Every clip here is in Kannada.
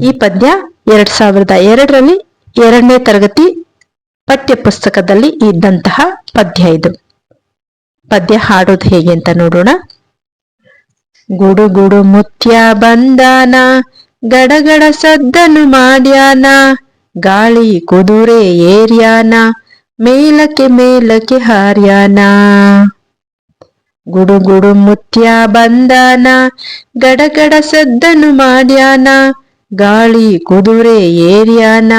ಈ ಪದ್ಯ ಎರಡ್ ಸಾವಿರದ ಎರಡರಲ್ಲಿ ಎರಡನೇ ತರಗತಿ ಪಠ್ಯಪುಸ್ತಕದಲ್ಲಿ ಇದ್ದಂತಹ ಪದ್ಯ ಇದು. ಪದ್ಯ ಹಾಡೋದು ಹೇಗೆ ಅಂತ ನೋಡೋಣ. ಗುಡು ಗುಡು ಮುತ್ಯ ಬಂದಾನ, ಗಡಗಡ ಸದ್ದನು ಮಾಡ್ಯಾನ, ಗಾಳಿ ಕುದುರೆ ಏರ್ಯಾನ, ಮೇಲಕ್ಕೆ ಮೇಲಕ್ಕೆ ಹಾರ್ಯಾನ. ಗುಡು ಗುಡು ಮುತ್ಯ ಬಂದಾನ, ಗಡಗಡ ಸದ್ದನು ಮಾಡ್ಯಾನ ಗಾಳಿ ಕುದುರೆ ಏರಿಯಾನ,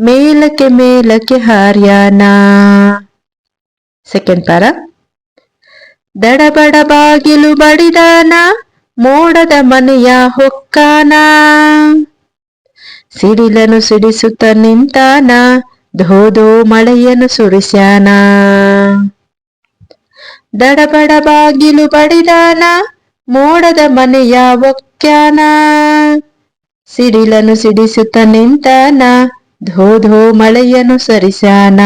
ಮೇಲಕ್ಕೆ ಮೇಲಕ್ಕೆ ಹಾರ್ಯಾನ. ಸೆಕೆಂಡ್ ಪಾರ ದಡಬಡ ಬಾಗಿಲು ಬಡಿದಾನ, ಮೋಡದ ಮನೆಯ ಹೊಕ್ಕಾನ. ಸಿಡಿಲನು ಸಿಡಿಸುತ್ತ ನಿಂತಾನ, ಧೋಧೋ ಮಳೆಯನ್ನು ಸುರಿಸ್ಯಾನ. ದಡಬಡ ಬಾಗಿಲು ಬಡಿದಾನ, ಮೋಡದ ಮನೆಯ ಒಕ್ಕ್ಯಾನ ಸಿಡಿಲನು ಸಿಡಿಸುತ್ತ ನಿಂತಾನ, ಧೋಧೋ ಧೋ ಮಳೆಯನು ಸರಿಸಾನ.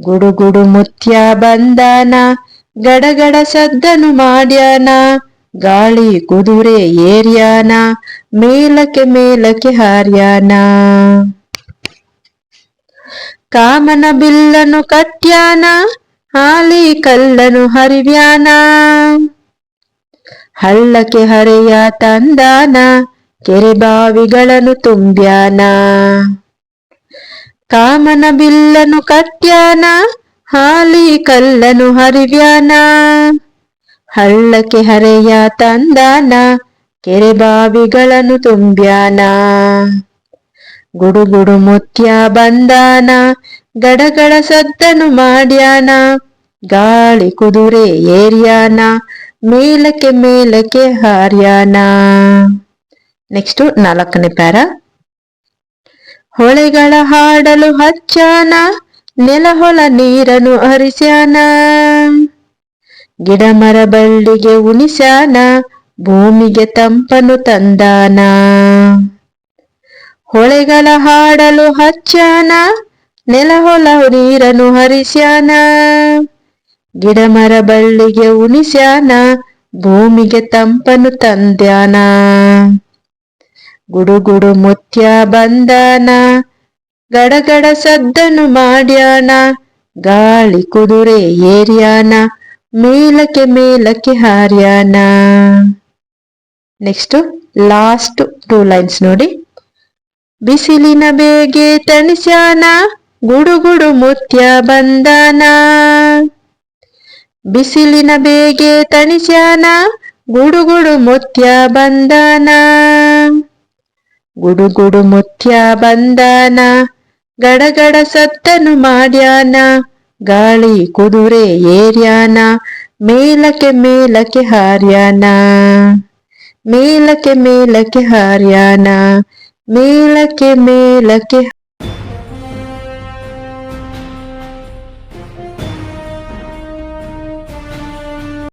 ಗುಡುಗುಡು ಮುತ್ಯ ಬಂದಾನ, ಗಡಗಡ ಸದ್ದನು ಮಾಡ್ಯಾನ, ಗಾಳಿ ಕುದುರೆ ಏರ್ಯಾನ, ಮೇಲಕ್ಕೆ ಮೇಲಕ್ಕೆ ಹಾರ್ಯಾನ. ಕಾಮನ ಬಿಲ್ಲನು ಕಟ್ಯಾನ, ಹಾಲಿ ಕಲ್ಲನು ಹರಿವ್ಯಾನ. ಹಳ್ಳಕ್ಕೆ ಹರೆಯ ತಂದಾನ ಕೆರೆ ಬಾವಿಗಳನ್ನು ತುಂಬ್ಯಾನ. ಕಾಮನ ಬಿಲ್ಲನು ಕಟ್ಯಾನ, ಹಾಲಿ ಕಲ್ಲನು ಹರಿವ್ಯಾನ. ಹಳ್ಳಕ್ಕೆ ಹರೆಯ ತಂದಾನ ಕೆರೆ ಬಾವಿಗಳನ್ನು ತುಂಬ್ಯಾನ. ಗುಡುಗುಡು ಮುತ್ಯ ಬಂದಾನ ಗಡಗಡ ಸದ್ದನು ಮಾಡ್ಯಾನ. ಗಾಳಿ ಕುದುರೆ ಏರ್ಯಾನ ಮೇಲಕ್ಕೆ ಮೇಲಕ್ಕೆ ಹರ್ಯಾಣ. ನೆಕ್ಸ್ಟ್ ನಾಲ್ಕನೇ ಪ್ಯಾರ. ಹೊಳೆಗಳ ಹಾಡಲು ಹಚ್ಚಾನ ನೆಲಹೊಲ ನೀರನ್ನು ಹರಿಸ್ಯಾನ. ಗಿಡ ಮರ ಬಳ್ಳಿಗೆ ಉಣಿಸ್ಯಾನ, ಭೂಮಿಗೆ ತಂಪನು ತಂದಾನ. ಹೊಳೆಗಳ ಹಾಡಲು ಹಚ್ಚಾನ ನೆಲಹೊಲ ನೀರನ್ನು ಹರಿಸ್ಯಾನ. ಗಿಡ ಮರ ಬಳ್ಳಿಗೆ ಉಣಿಸ್ಯಾನ, ಭೂಮಿಗೆ ತಂಪನು ತಂದ್ಯಾನ. ಗುಡುಗುಡು ಮುತ್ಯ ಬಂದಾನ, ಗಡಗಡ ಸದ್ದನು ಮಾಡ್ಯಾನ, ಗಾಳಿ ಕುದುರೆ ಏರ್ಯಾನ, ಮೇಲಕ್ಕೆ ಮೇಲಕ್ಕೆ ಹಾರ್ಯಾನ. ನೆಕ್ಸ್ಟ್ ಲಾಸ್ಟ್ ಟೂ ಲೈನ್ಸ್ ನೋಡಿ. ಬಿಸಿಲಿನ ಬೇಗೆ ತಣಿಸ್ಯಾನ, ಗುಡುಗುಡು ಮುತ್ಯ ಬಂದಾನ. ಬಿಸಿಲಿನ ಬೇಗೆ ತಣಿಸ್ಯಾನ, ಗುಡುಗುಡು ಮುತ್ಯ ಬಂದಾನ. ಗುಡುಗುಡು ಮುತ್ಯ ಬಂದಾನ, ಗಡಗಡ ಸತ್ತನು ಮಾಡ್ಯಾನ, ಗಾಳಿ ಕುದುರೆ ಏರ್ಯಾನ, ಮೇಲಕ್ಕೆ ಮೇಲಕ್ಕೆ ಹಾರ್ಯಾನ. ಮೇಲಕ್ಕೆ ಮೇಲಕ್ಕೆ ಹಾರ್ಯಾನ, ಮೇಲಕ್ಕೆ ಮೇಲಕ್ಕೆ